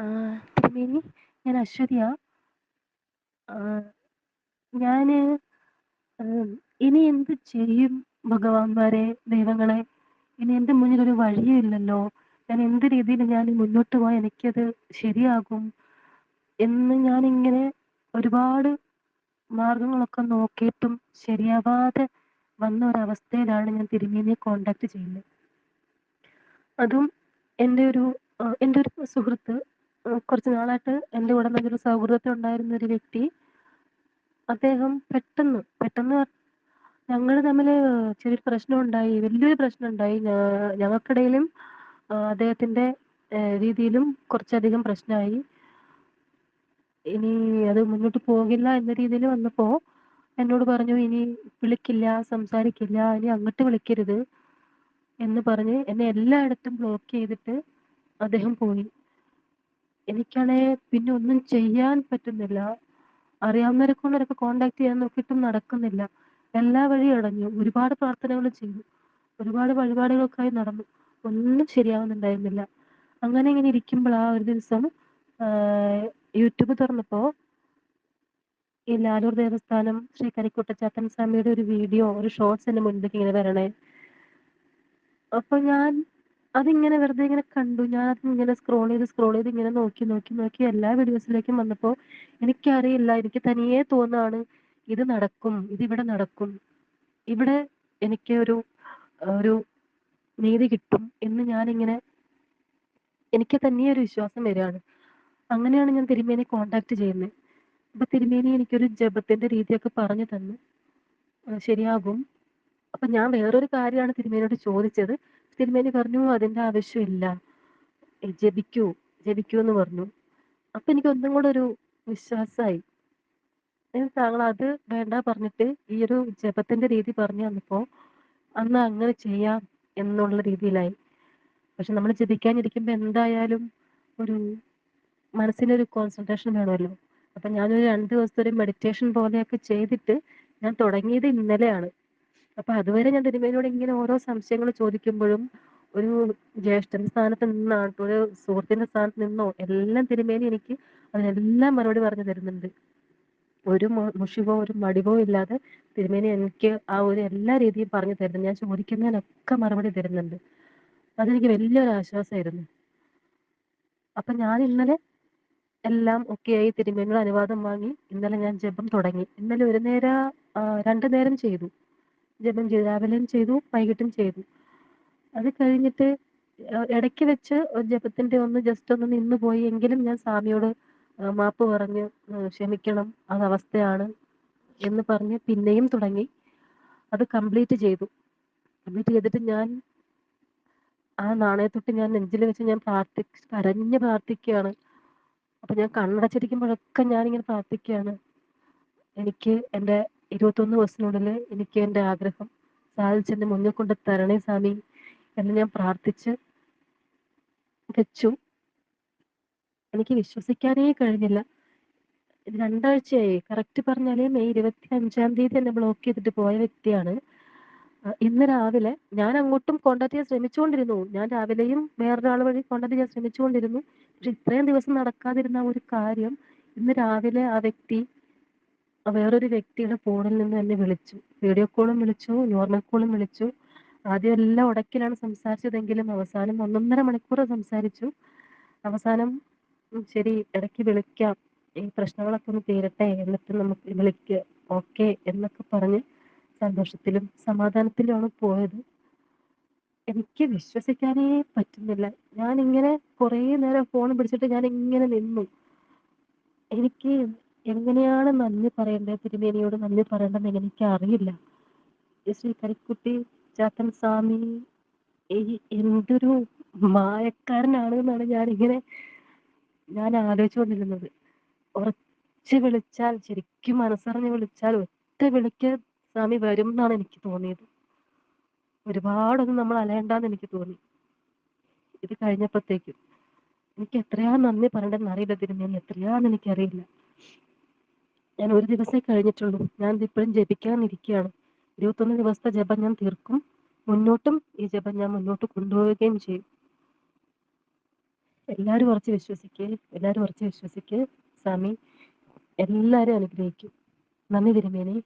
തിരുമേനി ഞാൻ അശ്വതിയാ. ആഹ് ഞാൻ ഇനി എന്ത് ചെയ്യും ഭഗവാന്മാരെ ദൈവങ്ങളെ? ഇനി എന്റെ മുന്നിൽ ഒരു വഴിയും ഇല്ലല്ലോ. ഞാൻ എന്ത് രീതിയിൽ ഞാൻ മുന്നോട്ട് പോയാൽ എനിക്കത് ശരിയാകും? എന്ന് ഞാൻ ഇങ്ങനെ ഒരുപാട് മാർഗങ്ങളൊക്കെ നോക്കിയിട്ടും ശരിയാവാതെ വന്ന ഒരവസ്ഥയിലാണ് ഞാൻ തിരുമേനിയെ കോൺടാക്ട് ചെയ്യുന്നത്. അതും എന്റെ ഒരു എന്റെ ഒരു സുഹൃത്ത് കുറച്ചു നാളായിട്ട് എന്റെ കൂടെ നല്ലൊരു സൗഹൃദത്തിൽ ഉണ്ടായിരുന്ന ഒരു വ്യക്തി അദ്ദേഹം പെട്ടെന്ന് പെട്ടെന്ന് ഞങ്ങൾ തമ്മിൽ ചെറിയൊരു പ്രശ്നം ഉണ്ടായി വലിയൊരു പ്രശ്നം ഉണ്ടായി. ഞങ്ങൾക്കിടയിലും അദ്ദേഹത്തിന്റെ രീതിയിലും കുറച്ചധികം പ്രശ്നമായി. ഇനി അത് മുന്നോട്ട് പോകില്ല എന്ന രീതിയിൽ വന്നപ്പോ എന്നോട് പറഞ്ഞു ഇനി വിളിക്കില്ല സംസാരിക്കില്ല ഇനി അങ്ങോട്ട് വിളിക്കരുത് എന്ന് പറഞ്ഞ് എന്നെ എല്ലായിടത്തും ബ്ലോക്ക് ചെയ്തിട്ട് അദ്ദേഹം പോയി. എനിക്കാണെ പിന്നെ ഒന്നും ചെയ്യാൻ പറ്റുന്നില്ല. അറിയാവുന്നവരെ കൊണ്ടൊക്കെ കോണ്ടാക്ട് ചെയ്യാൻ നോക്കിയിട്ടും നടക്കുന്നില്ല. എല്ലാ വഴിയും അടഞ്ഞു. ഒരുപാട് പ്രാർത്ഥനകൾ ചെയ്തു. ഒരുപാട് വഴിപാടുകൾക്കായി നടന്നു. ഒന്നും ശരിയാവുന്നുണ്ടായിരുന്നില്ല. അങ്ങനെ ഇങ്ങനെ ഇരിക്കുമ്പോൾ ആ ഒരു ദിവസം യൂട്യൂബ് തുറന്നപ്പോൾ ഈ ലാലൂർ ദേവസ്ഥാനം ശ്രീ കരിക്കുട്ടച്ചാത്തൻ സ്വാമിയുടെ ഒരു വീഡിയോ ഒരു ഷോർട്സ് എന്റെ മുൻപിലേക്ക് ഇങ്ങനെ വരണേ. അപ്പൊ ഞാൻ അതിങ്ങനെ വെറുതെ ഇങ്ങനെ കണ്ടു. ഞാൻ അത് ഇങ്ങനെ സ്ക്രോൾ ചെയ്ത് സ്ക്രോൾ ചെയ്ത് ഇങ്ങനെ നോക്കി നോക്കി നോക്കി എല്ലാ വീഡിയോസിലേക്കും വന്നപ്പോ എനിക്കറിയില്ല എനിക്ക് തനിയെ തോന്നാണ് ഇത് നടക്കും ഇത് ഇവിടെ നടക്കും ഇവിടെ എനിക്ക് ഒരു ഒരു നീതി കിട്ടും എന്ന് ഞാൻ ഇങ്ങനെ എനിക്ക് തന്നെ ഒരു വിശ്വാസം വരികയാണ്. അങ്ങനെയാണ് ഞാൻ തിരുമേനിയെ കോൺടാക്ട് ചെയ്യുന്നത് അപ്പൊ തിരുമേനി എനിക്കൊരു ജപത്തിന്റെ രീതിയൊക്കെ പറഞ്ഞു തന്നു. ശരിയാകും. അപ്പൊ ഞാൻ വേറൊരു കാര്യമാണ് തിരുമേനിയോട് ചോദിച്ചത്. തിരുമേനി പറഞ്ഞു അതിന്റെ ആവശ്യമില്ല. ജപിക്കൂ ജപിക്കൂ എന്ന് പറഞ്ഞു. അപ്പൊ എനിക്ക് ഒന്നും കൂടെ ഒരു വിശ്വാസമായി താങ്കൾ അത് വേണ്ട പറഞ്ഞിട്ട് ഈ ഒരു ജപത്തിന്റെ രീതി പറഞ്ഞു തന്നപ്പോ അന്ന് അങ്ങനെ ചെയ്യാം എന്നുള്ള രീതിയിലായി. പക്ഷെ നമ്മൾ ജപിക്കാനിരിക്കുമ്പോ എന്തായാലും ഒരു മനസ്സിനൊരു കോൺസെൻട്രേഷൻ വേണമല്ലോ. അപ്പൊ ഞാനൊരു രണ്ട് ദിവസത്തെ ഒരു മെഡിറ്റേഷൻ പോലെയൊക്കെ ചെയ്തിട്ട് ഞാൻ തുടങ്ങിയത് ഇന്നലെയാണ്. അപ്പൊ അതുവരെ ഞാൻ തിരുമേനിയോട് ഇങ്ങനെ ഓരോ സംശയങ്ങൾ ചോദിക്കുമ്പോഴും ഒരു ജ്യേഷ്ഠന്റെ സ്ഥാനത്ത് നിന്നാട്ടോ ഒരു സുഹൃത്തിന്റെ സ്ഥാനത്ത് നിന്നോ എല്ലാം തിരുമേനി എനിക്ക് അതിനെല്ലാം മറുപടി പറഞ്ഞു തരുന്നുണ്ട്. ഒരു മുഷിവോ ഒരു മടിവോ ഇല്ലാതെ തിരുമേനി എനിക്ക് ആ ഒരു എല്ലാ രീതിയും പറഞ്ഞു തരുന്നു ഞാൻ ചോദിക്കുന്നതിനൊക്കെ മറുപടി തരുന്നുണ്ട്. അതെനിക്ക് വലിയൊരു ആശ്വാസമായിരുന്നു. അപ്പൊ ഞാൻ ഇന്നലെ എല്ലാം ഒക്കെ ആയി തിരുമേനിയുടെ അനുവാദം വാങ്ങി ഇന്നലെ ഞാൻ ജപം തുടങ്ങി. ഇന്നലെ ഒരു നേരം രണ്ടു നേരം ചെയ്തു. ജപം ചെയ്തു രാവിലെയും ചെയ്തു വൈകിട്ടും ചെയ്തു. അത് കഴിഞ്ഞിട്ട് ഇടയ്ക്ക് വെച്ച് ജപത്തിന്റെ ഒന്ന് ജസ്റ്റ് ഒന്ന് നിന്ന് പോയി എങ്കിലും ഞാൻ സ്വാമിയോട് മാപ്പ് പറഞ്ഞ് ക്ഷമിക്കണം അത് അവസ്ഥയാണ് എന്ന് പറഞ്ഞ് പിന്നെയും തുടങ്ങി. അത് കംപ്ലീറ്റ് ചെയ്തു. കംപ്ലീറ്റ് ചെയ്തിട്ട് ഞാൻ ആ നാണയത്തൊട്ട് ഞാൻ നെഞ്ചിൽ വെച്ച് ഞാൻ പ്രാർത്ഥി കരഞ്ഞ് പ്രാർത്ഥിക്കുകയാണ്. അപ്പൊ ഞാൻ കണ്ണടച്ചിരിക്കുമ്പോഴൊക്കെ ഞാൻ ഇങ്ങനെ പ്രാർത്ഥിക്കുകയാണ്. എനിക്ക് എന്റെ ഇരുപത്തൊന്ന് ദിവസത്തിനുള്ളിൽ എനിക്ക് എന്റെ ആഗ്രഹം സാധിച്ചെന്നെ മുന്നിൽ കൊണ്ട് തരണേ സ്വാമി എന്ന് ഞാൻ പ്രാർത്ഥിച്ച് വെച്ചു. എനിക്ക് വിശ്വസിക്കാനേ കഴിഞ്ഞില്ല. രണ്ടാഴ്ചയായി. കറക്റ്റ് പറഞ്ഞാൽ മെയ് ഇരുപത്തി അഞ്ചാം തീയതി എന്നെ ബ്ലോക്ക് ചെയ്തിട്ട് പോയ വ്യക്തിയാണ്. ഇന്ന് രാവിലെ ഞാൻ അങ്ങോട്ടും കോണ്ടാക്ട് ചെയ്യാൻ ശ്രമിച്ചുകൊണ്ടിരുന്നു. ഞാൻ രാവിലെയും വേറൊരാൾ വഴി കോണ്ടാക്ട് ചെയ്യാൻ ശ്രമിച്ചുകൊണ്ടിരുന്നു. പക്ഷെ ഇത്രയും ദിവസം നടക്കാതിരുന്ന ഒരു കാര്യം ഇന്ന് രാവിലെ ആ വ്യക്തി വേറൊരു വ്യക്തിയുടെ ഫോണിൽ നിന്ന് തന്നെ വിളിച്ചു. വീഡിയോ കോളും വിളിച്ചു നോർമൽ കോളും വിളിച്ചു. ആദ്യം എല്ലാം ഉടക്കിലാണ് സംസാരിച്ചതെങ്കിലും അവസാനം ഒന്നൊന്നര മണിക്കൂർ സംസാരിച്ചു. അവസാനം ശരി ഇടയ്ക്ക് വിളിക്കാം. ഈ പ്രശ്നങ്ങളൊക്കെ ഒന്ന് തീരട്ടെ എന്നിട്ട് നമുക്ക് വിളിക്കുക ഓക്കെ എന്നൊക്കെ പറഞ്ഞ് സന്തോഷത്തിലും സമാധാനത്തിലുമാണ് പോയത്. എനിക്ക് വിശ്വസിക്കാനേ പറ്റുന്നില്ല. ഞാൻ ഇങ്ങനെ കുറേ നേരം ഫോൺ പിടിച്ചിട്ട് ഞാൻ ഇങ്ങനെ നിന്നു. എനിക്ക് എങ്ങനെയാണ് നന്ദി പറയേണ്ടത്? തിരുമേനിയോട് നന്ദി പറയേണ്ടതെന്ന് എനിക്ക് അറിയില്ല ശ്രീ കരിക്കുട്ടി ചാത്തൻ സ്വാമി എന്തൊരു മായക്കാരനാണ് എന്നാണ് ഞാൻ ഇങ്ങനെ ഞാൻ ആലോചിച്ചുകൊണ്ടിരുന്നത്. ഉറച്ച് വിളിച്ചാൽ ശരിക്കും മനസ്സറിഞ്ഞ് വിളിച്ചാൽ ഒറ്റ വിളിക്ക് സ്വാമി വരും എന്നാണ് എനിക്ക് തോന്നിയത്. ഒരുപാടൊന്നും നമ്മൾ അലയണ്ടെന്ന് എനിക്ക് തോന്നി. ഇത് കഴിഞ്ഞപ്പോഴത്തേക്കും എനിക്ക് എത്രയാ നന്ദി പറയണ്ടെന്ന് അറിയില്ല തിരുമേനി. എത്രയാന്ന് എനിക്കറിയില്ല. ഞാൻ ഒരു ദിവസമേ കഴിഞ്ഞിട്ടുള്ളൂ. ഞാൻ ഇപ്പോഴും ജപിക്കാനിരിക്കുകയാണ്. ഇരുപത്തൊന്ന് ദിവസത്തെ ജപം ഞാൻ തീർക്കും. മുന്നോട്ടും ഈ ജപം ഞാൻ മുന്നോട്ട് കൊണ്ടുപോവുകയും ചെയ്യും. എല്ലാരും ഉറച്ച് വിശ്വസിക്കേ. എല്ലാരും ഉറച്ച് വിശ്വസിക്കേ. സ്വാമി എല്ലാരും അനുഗ്രഹിക്കും. നന്ദി തിരുമേനി.